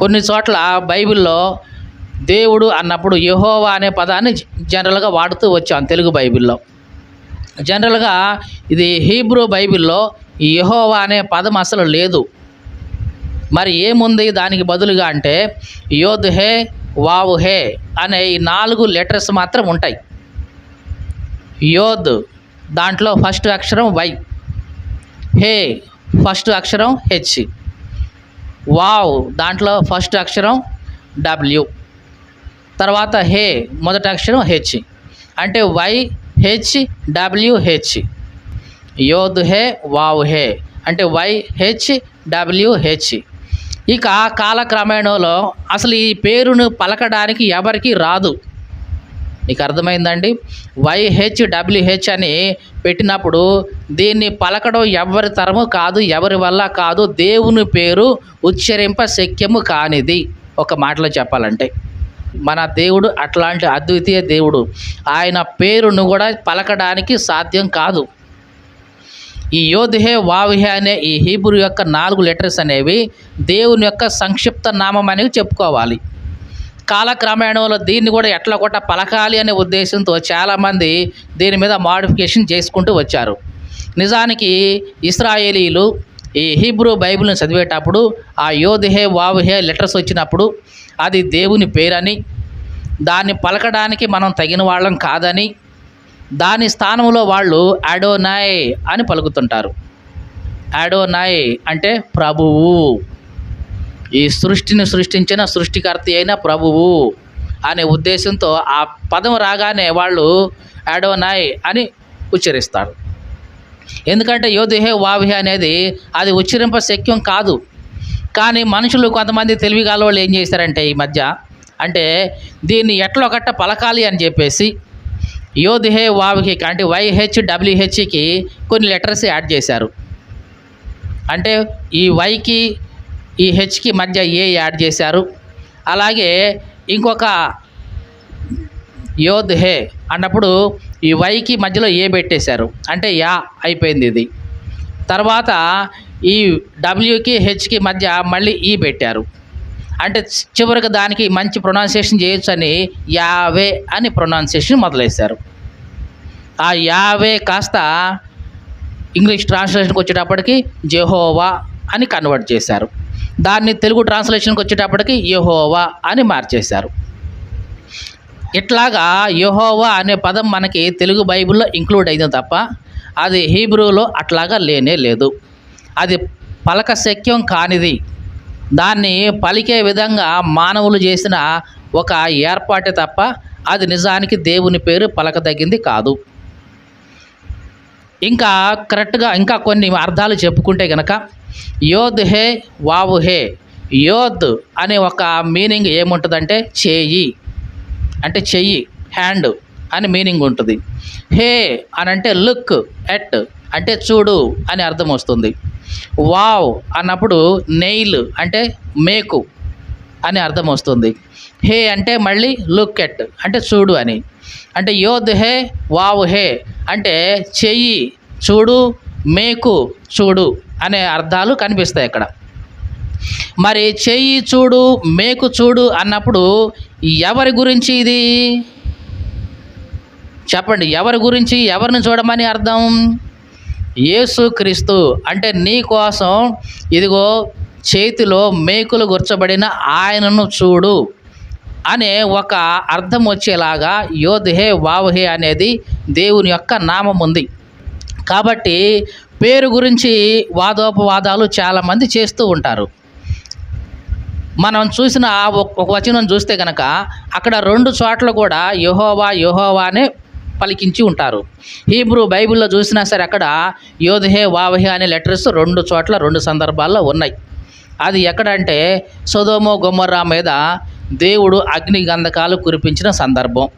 కొన్ని చోట్ల బైబిల్లో దేవుడు అన్నప్పుడు యహోవా అనే పదాన్ని జనరల్గా వాడుతూ వచ్చాం తెలుగు బైబిల్లో. జనరల్గా ఇది హీబ్రూ బైబిల్లో యహోవా అనే పదం అసలు లేదు. మరి ఏముంది దానికి బదులుగా అంటే యోద్ హే వావు హే అనే ఈ నాలుగు లెటర్స్ మాత్రం ఉంటాయి. యోద్ దాంట్లో ఫస్ట్ అక్షరం వై హే ఫస్ట్ అక్షరం హెచ్. వావ్ దాంట్లో ఫస్ట్ అక్షరం డబ్ల్యూ తర్వాత హే మొదటి అక్షరం హెచ్ అంటే Y H W H yod he vav he. అంటే వై హెచ్ డబ్ల్యూ హెచ్ ఇక కాలక్రమేణలో అసలు ఈ పేరును పలకడానికి ఎవరికి రాదు. మీకు అర్థమైందండి? వైహెచ్ డబ్ల్యూహెచ్ అని పెట్టినప్పుడు దీన్ని పలకడం ఎవరి తరము కాదు ఎవరి వల్ల కాదు దేవుని పేరు ఉచ్చరింప శక్యము కానిది. ఒక మాటలో చెప్పాలంటే మన దేవుడు అట్లాంటి అద్వితీయ దేవుడు. ఆయన పేరును కూడా పలకడానికి సాధ్యం కాదు. ఈ యోధే వావిహే అనే ఈ హీబ్రూ యొక్క నాలుగు లెటర్స్ అనేవి దేవుని యొక్క సంక్షిప్త నామం అనేవి చెప్పుకోవాలి. కాలక్రమేణంలో దీన్ని కూడా ఎట్లా కొట్ట పలకాలి అనే ఉద్దేశంతో చాలామంది దీని మీద మాడిఫికేషన్ చేసుకుంటూ వచ్చారు. నిజానికి ఇస్రాయేలీలు ఈ హీబ్రూ బైబిల్ని చదివేటప్పుడు ఆ యోధే వావుహే లెటర్స్ వచ్చినప్పుడు అది దేవుని పేరని దాన్ని పలకడానికి మనం తగిన వాళ్ళం కాదని దాని స్థానంలో వాళ్ళు అడోనాయ్ అని పలుకుతుంటారు. అడోనాయ్ అంటే ప్రభువు. ఈ సృష్టిని సృష్టించిన సృష్టికర్త అయిన ప్రభువు అనే ఉద్దేశంతో ఆ పదం రాగానే వాళ్ళు అడోనాయ్ అని ఉచ్చరిస్తారు. ఎందుకంటే యోధుహే వావిహే అనేది అది ఉచ్చరింప శక్యం కాదు. కానీ మనుషులు కొంతమంది తెలివిగాల వాళ్ళు ఏం చేశారంటే ఈ మధ్య అంటే దీన్ని ఎట్లొకట్ట పలకాలి అని చెప్పేసి యోధుహే వావిహికి అంటే వైహెచ్ డబ్ల్యూహెచ్కి కొన్ని లెటర్స్ యాడ్ చేశారు. అంటే ఈ వైకి ఈ హెచ్కి మధ్య ఏ యాడ్ చేశారు. అలాగే ఇంకొక యోధ్ హే అన్నప్పుడు ఈ వైకి మధ్యలో ఏ పెట్టేశారు. అంటే యా అయిపోయింది ఇది. తర్వాత ఈ డబ్ల్యూకి హెచ్కి మధ్య మళ్ళీ ఈ పెట్టారు. అంటే చివరికి దానికి మంచి ప్రొనౌన్సియేషన్ చేయొచ్చు అని యావే అని ప్రొనౌన్సియేషన్ మొదలెట్టారు. ఆ యావే కాస్త ఇంగ్లీష్ ట్రాన్స్లేషన్కి వచ్చేటప్పటికి జెహోవా అని కన్వర్ట్ చేశారు. దాన్ని తెలుగు ట్రాన్స్లేషన్కి వచ్చేటప్పటికి యహోవా అని మార్చేశారు. ఇట్లాగా యహోవా అనే పదం మనకి తెలుగు బైబిల్లో ఇంక్లూడ్ అయింది తప్ప అది హీబ్రూలో అట్లాగా లేనే లేదు. అది పలక శక్యం కానిది. దాన్ని పలికే విధంగా మానవులు చేసిన ఒక ఏర్పాటే తప్ప అది నిజానికి దేవుని పేరు పలకదగింది కాదు. ఇంకా కరెక్ట్గా ఇంకా కొన్ని అర్థాలు చెప్పుకుంటే గనక యోద్ హే వావు హే. యోద్ అనే ఒక మీనింగ్ ఏముంటుందంటే చేయి. అంటే చెయ్యి హ్యాండ్ అని మీనింగ్ ఉంటుంది. హే అని అంటే లుక్ ఎట్ అంటే చూడు అని అర్థం వస్తుంది. వావ్ అన్నప్పుడు నెయిల్ అంటే మేకు అని అర్థం వస్తుంది. హే అంటే మళ్ళీ లుక్ ఎట్ అంటే చూడు అని. అంటే యోద్ హే వావ్ హే అంటే చెయ్యి చూడు మేకు చూడు. అనే అర్థాలు కనిపిస్తాయి అక్కడ. మరి చెయ్యి చూడు మేకు చూడు అన్నప్పుడు ఎవరి గురించి ఇది? చెప్పండి ఎవరి గురించి ఎవరిని చూడమని అర్థం? యేసుక్రీస్తు అంటే నీ కోసం ఇదిగో చేతిలో మేకులు గుర్చబడిన ఆయనను చూడు అనే ఒక అర్థం వచ్చేలాగా యోధే వావహే అనేది దేవుని యొక్క నామం ఉంది కాబట్టి పేరు గురించి వాదోపవాదాలు చాలామంది చేస్తూ ఉంటారు. మనం చూసిన ఆ ఒక వచనం చూస్తే కనుక అక్కడ రెండు చోట్ల కూడా యహోవా యుహోవానే పలికించి ఉంటారు. హీబ్రూ బైబిల్లో చూసినా సరే అక్కడ యోధహే వావహే అనే లెటర్స్ రెండు చోట్ల రెండు సందర్భాల్లో ఉన్నాయి. అది ఎక్కడంటే సొదోమో గొమ్మర్రా మీద దేవుడు అగ్ని గంధకాలు కురిపించిన సందర్భం.